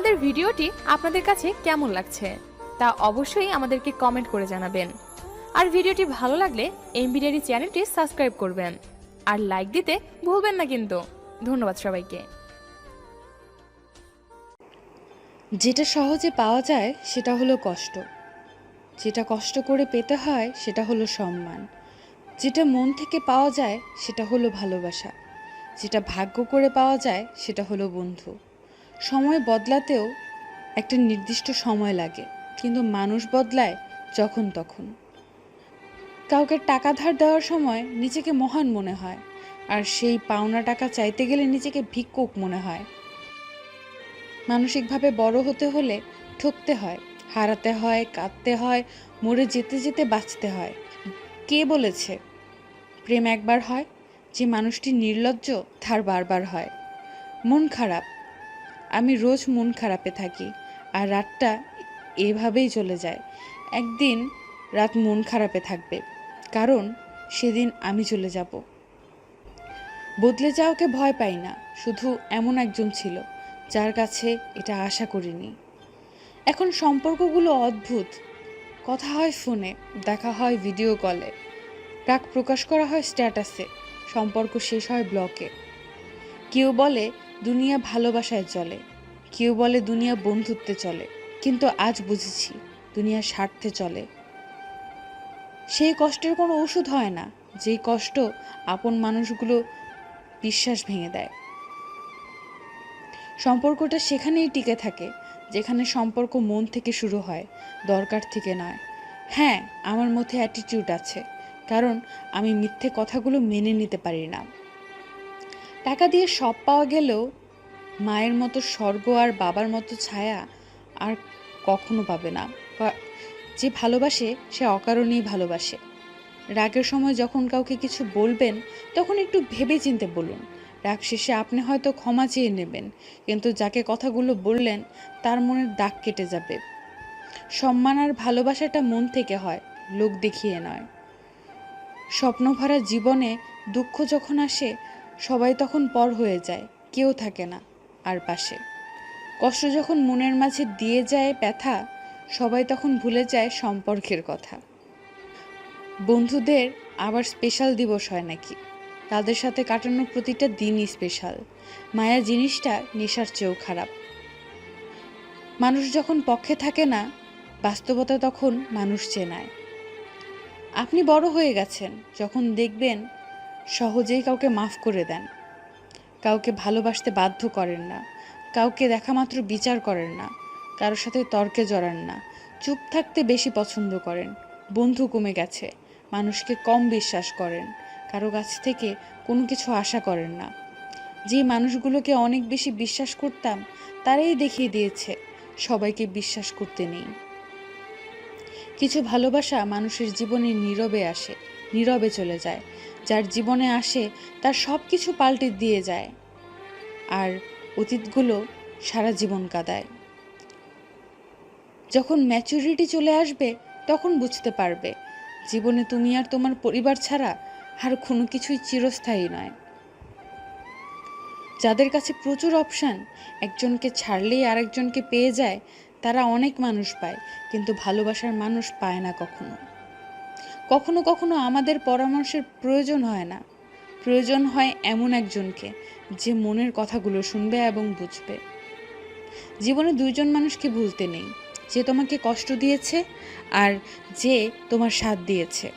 আমাদের ভিডিওটি আপনাদের কাছে কেমন লাগছে তা অবশ্যই আমাদেরকে কমেন্ট করে জানাবেন। আর ভিডিওটি ভালো লাগলে এমবিডিয়ারি চ্যানেলটি সাবস্ক্রাইব করবেন। আর লাইক দিতে ভুলবেন না কিন্তু। ধন্যবাদ সবাইকে। যেটা সহজে পাওয়া যায় সেটা হলো কষ্ট। যেটা কষ্ট করে পেতে হয় সেটা হলো সম্মান। যেটা মন থেকে পাওয়া যায় সেটা হলো ভালোবাসা। যেটা ভাগ্য করে পাওয়া যায় সেটা হলো বন্ধু। সময় বদলাতেও একটা নির্দিষ্ট সময় লাগে। কিন্তু মানুষ বদলায় যখন তখন। কাউকে টাকা ধার দেওয়ার সময় নিজেকে মহান মনে হয়, আর সেই পাওনা টাকা চাইতে গেলে নিজেকে ভিক্ষুক মনে হয়। মানসিকভাবে বড় হতে হলে ঠকতে হয়, হারাতে হয়, কাঁদতে হয়, মরে যেতে যেতে বাঁচতে হয়। কে বলেছে? প্রেম একবার হয়, যে মানুষটি নির্লজ্জ তার বারবার হয়। মন খারাপ আমি রোজ মন খারাপে থাকি, আর রাতটা এভাবেই চলে যায়। একদিন রাত মন খারাপে থাকবে, কারণ সেদিন আমি চলে যাব। বদলে যাওয়াকে ভয় পাই না, শুধু এমন একজন ছিল, যার কাছে এটা আশা করিনি। এখন সম্পর্কগুলো অদ্ভুত। কথা হয় ফোনে, দেখা হয় ভিডিও কলে। রাগ প্রকাশ করা হয় স্ট্যাটাসে, সম্পর্ক শেষ হয় ব্লকে। কেউ বলে দুনিয়া ভালোবাসায় চলে। কেউ বলে দুনিয়া বন্ধুত্বে চলে, কিন্তু আজ বুঝেছি দুনিয়া স্বার্থে চলে। সেই কষ্টের কোনো ওষুধ হয় না, যেই কষ্ট আপন মানুষগুলো বিশ্বাস ভেঙে দেয়। সম্পর্কটা সেখানেই টিকে থাকে, যেখানে সম্পর্ক মন থেকে শুরু হয়, দরকার থেকে নয়। হ্যাঁ আমার মধ্যে অ্যাটিটিউড আছে, কারণ আমি মিথ্যে কথাগুলো মেনে নিতে পারি না। টাকা দিয়ে সব পাওয়া গেলেও মায়ের মতো স্বর্গ আর বাবার মতো ছায়া আর কখনো পাবে না। যে ভালোবাসে, সে অকারণেই ভালোবাসে। রাগের সময় যখন কাউকে কিছু বলবেন, তখন একটু ভেবে চিনতে বলুন। রাগ শেষে আপনি হয়তো ক্ষমা চেয়ে নেবেন, কিন্তু যাকে কথাগুলো বললেন, তার মনের দাগ কেটে যাবে। সম্মান আর ভালোবাসাটা মন থেকে হয়, লোক দেখিয়ে নয়। স্বপ্ন ভরা জীবনে দুঃখ যখন আসে সবাই তখন পর হয়ে যায়, কেউ থাকে না আর পাশে। কষ্ট যখন মনের মাঝে দিয়ে যায় ব্যথা, সবাই তখন ভুলে যায় সম্পর্কের কথা। বন্ধুদের আবার স্পেশাল দিবস হয় নাকি? তাদের সাথে কাটানোর প্রতিটা দিনই স্পেশাল মায়া জিনিসটা নেশার চেয়েও খারাপ। মানুষ যখন পক্ষে থাকে না, বাস্তবতা তখন মানুষ চেনায়। আপনি বড় হয়ে গেছেন, যখন দেখবেন সহজেই কাউকে মাফ করে দেন। কাউকে ভালোবাসতে বাধ্য করেন না। কাউকে দেখা মাত্র বিচার করেন না। কারোর সাথে তর্কে জড়ান না। চুপ থাকতে বেশি পছন্দ করেন। বন্ধু কমে গেছে। মানুষকে কম বিশ্বাস করেন। কারও কাছ থেকে কোনো কিছু আশা করেন না। যে মানুষগুলোকে অনেক বেশি বিশ্বাস করতাম, তারাই দেখিয়ে দিয়েছে, সবাইকে বিশ্বাস করতে নেই। কিছু ভালোবাসা মানুষের জীবনে নীরবে আসে, নীরবে চলে যায়। যার জীবনে আসে তার সব কিছু পাল্টে দিয়ে যায় আর অতীতগুলো সারা জীবন কাদায়। যখন ম্যাচুরিটি চলে আসবে, তখন বুঝতে পারবে, জীবনে তুমি আর তোমার পরিবার ছাড়া আর কোনো কিছুই চিরস্থায়ী নয়। যাদের কাছে প্রচুর অপশান একজনকে ছাড়লেই আরেকজনকে পেয়ে যায়, তারা অনেক মানুষ পায়, কিন্তু ভালোবাসার মানুষ পায় না কখনো। কখনো কখনো আমাদের পরামর্শের প্রয়োজন হয় না। প্রয়োজন হয় এমন একজনকে যে মনের কথাগুলো শুনবে এবং বুঝবে। জীবনে দুইজন মানুষকে ভুলতে নেই। যে তোমাকে কষ্ট দিয়েছে আর যে তোমার সাথ দিয়েছে।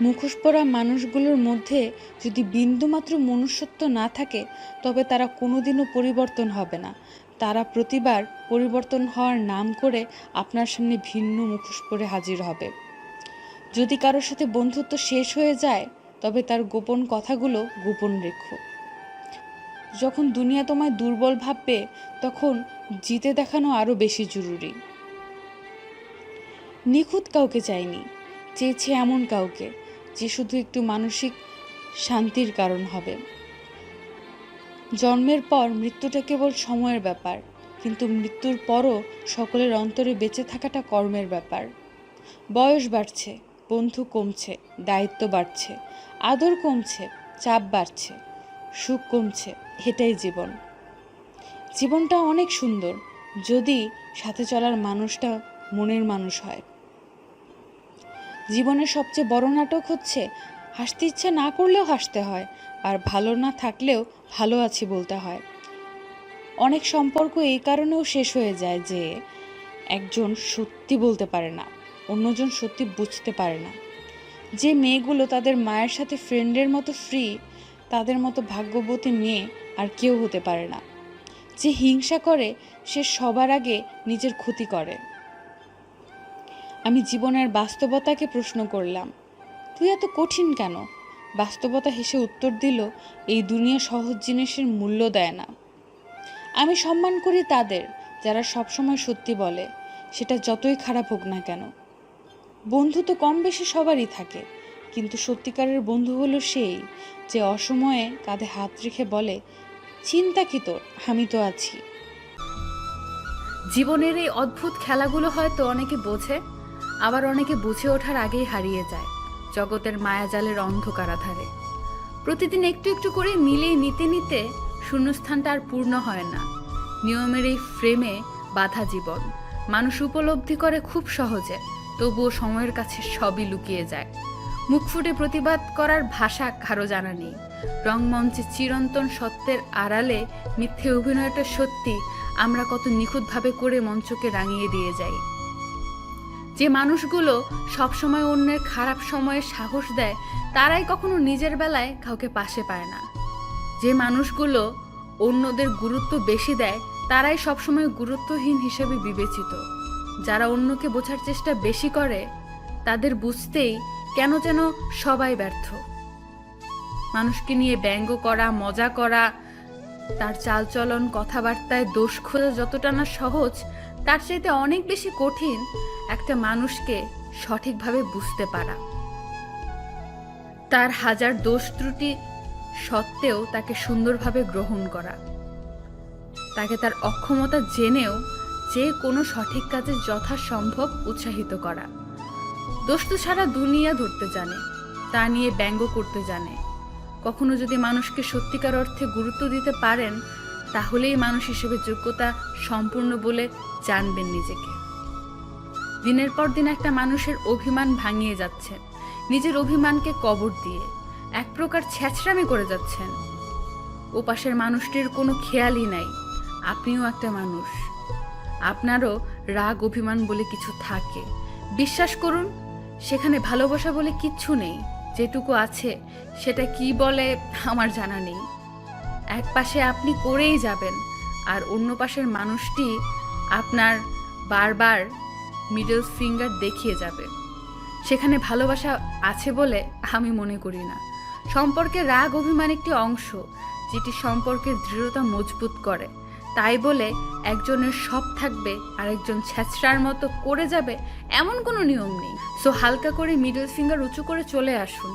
মুখোশ পরা মানুষগুলোর মধ্যে যদি বিন্দুমাত্র মনুষ্যত্ব না থাকে, তবে তারা কোনোদিনও পরিবর্তন হবে না। তারা প্রতিবার পরিবর্তন হওয়ার নাম করে আপনার সামনে ভিন্ন মুখোশ পরে হাজির হবে। যদি কারোর সাথে বন্ধুত্ব শেষ হয়ে যায়, তবে তার গোপন কথাগুলো গোপন রেখো। যখন দুনিয়া তোমায় দুর্বল ভাববে, তখন জিতে দেখানো আরও বেশি জরুরি। নিখুঁত কাউকে চাইনি, চেয়েছে এমন কাউকে, যে শুধু একটু মানসিক শান্তির কারণ হবে। জন্মের পর মৃত্যুটা কেবল সময়ের ব্যাপার, কিন্তু মৃত্যুর পরও সকলের অন্তরে বেঁচে থাকাটা কর্মের ব্যাপার। বয়স বাড়ছে। বন্ধু কমছে, দায়িত্ব বাড়ছে, আদর কমছে, চাপ বাড়ছে, সুখ কমছে, এটাই জীবন। জীবনটা অনেক সুন্দর, যদি সাথে চলার মানুষটা মনের মানুষ হয়। জীবনের সবচেয়ে বড় নাটক হচ্ছে, হাসতে ইচ্ছে না করলেও হাসতে হয়, আর ভালো না থাকলেও ভালো আছি বলতে হয়। অনেক সম্পর্ক এই কারণেও শেষ হয়ে যায় যে, একজন সত্যি বলতে পারে না। অন্যজন সত্যি বুঝতে পারে না। যে মেয়েগুলো তাদের মায়ের সাথে ফ্রেন্ডের মতো ফ্রি তাদের মতো ভাগ্যবতী মেয়ে আর কেউ হতে পারে না। যে হিংসা করে, সে সবার আগে নিজের ক্ষতি করে। আমি জীবনের বাস্তবতাকে প্রশ্ন করলাম, তুই এত কঠিন কেন? বাস্তবতা হেসে উত্তর দিল, এই দুনিয়া সহজ জিনিসের মূল্য দেয় না। আমি সম্মান করি তাদের, যারা সবসময় সত্যি বলে, সেটা যতই খারাপ হোক না কেন। বন্ধু তো কম বেশি সবারই থাকে, কিন্তু সত্যিকারের বন্ধু হলো সেই যে অসময়ে কাঁধে হাত রেখে বলে, চিন্তা কি তোর? আমি তো আছি। জীবনের এই অদ্ভুত খেলাগুলো হয়তো অনেকে বোঝে, আবার অনেকে বুঝে ওঠার আগেই হারিয়ে যায় জগতের মায়াজালের অন্ধকার আধারে প্রতিদিন একটু একটু করে মিলিয়ে নিতে নিতে শূন্যস্থানটা আর পূর্ণ হয় না। নিয়মের এই ফ্রেমে বাধা জীবন মানুষ উপলব্ধি করে খুব সহজে। তবুও সময়ের কাছে সবই লুকিয়ে যায়। মুখ ফুটে প্রতিবাদ করার ভাষা কারও জানা নেই। রংমঞ্চে চিরন্তন সত্যের আড়ালে মিথ্যে অভিনয়টা সত্যি আমরা কত নিখুঁতভাবে করে মঞ্চকে রাঙিয়ে দিয়ে যাই। যে মানুষগুলো সবসময় অন্যের খারাপ সময়ে সাহস দেয়, তারাই কখনো নিজের বেলায় কাউকে পাশে পায় না। যে মানুষগুলো অন্যদের গুরুত্ব বেশি দেয়, তারাই সবসময় গুরুত্বহীন হিসেবে বিবেচিত। যারা অন্যকে বোঝার চেষ্টা বেশি করে, তাদের বুঝতেই কেন যেন সবাই ব্যর্থ। মানুষকে নিয়ে ব্যঙ্গ করা, মজা করা, তার চালচলন কথাবার্তায় দোষ খোঁজা যতটা না সহজ, তার চাইতে অনেক বেশি কঠিন একটা মানুষকে সঠিকভাবে বুঝতে পারা। তার হাজার দোষ ত্রুটি সত্ত্বেও তাকে সুন্দরভাবে গ্রহণ করা। তাকে তার অক্ষমতা জেনেও যে কোনো সঠিক কাজে যথাসম্ভব উৎসাহিত করা। দোষ তো সারা দুনিয়া ধরতে জানে, তা নিয়ে ব্যঙ্গ করতে জানে। কখনো যদি মানুষকে সত্যিকার অর্থে গুরুত্ব দিতে পারেন, তাহলেই মানুষ হিসেবে যোগ্যতা সম্পূর্ণ বলে জানবেন নিজেকে। দিনের পর দিন একটা মানুষের অভিমান ভাঙিয়ে যাচ্ছেন নিজের অভিমানকে কবর দিয়ে, এক প্রকার ছ্যাচরামি করে যাচ্ছেন। ওপাশের মানুষটির কোনো খেয়ালই নাই, আপনিও একটা মানুষ। আপনারও রাগ, অভিমান বলে কিছু থাকে। বিশ্বাস করুন, সেখানে ভালোবাসা বলে কিচ্ছু নেই। যেটুকু আছে, সেটা কি বলে আমার জানা নেই। এক পাশে আপনি করেই যাবেন, আর অন্য পাশের মানুষটি আপনার বারবার মিডল ফিঙ্গার দেখিয়ে যাবে। সেখানে ভালোবাসা আছে বলে আমি মনে করি না। সম্পর্কে রাগ, অভিমান একটি অংশ, যেটি সম্পর্কের দৃঢ়তা মজবুত করে। তাই বলে একজনের সব থাকবে, আরেকজন ছেঁচড়ার মতো করে যাবে, এমন কোনো নিয়ম নেই। সো হালকা করে মিডল ফিঙ্গার উঁচু করে চলে আসুন।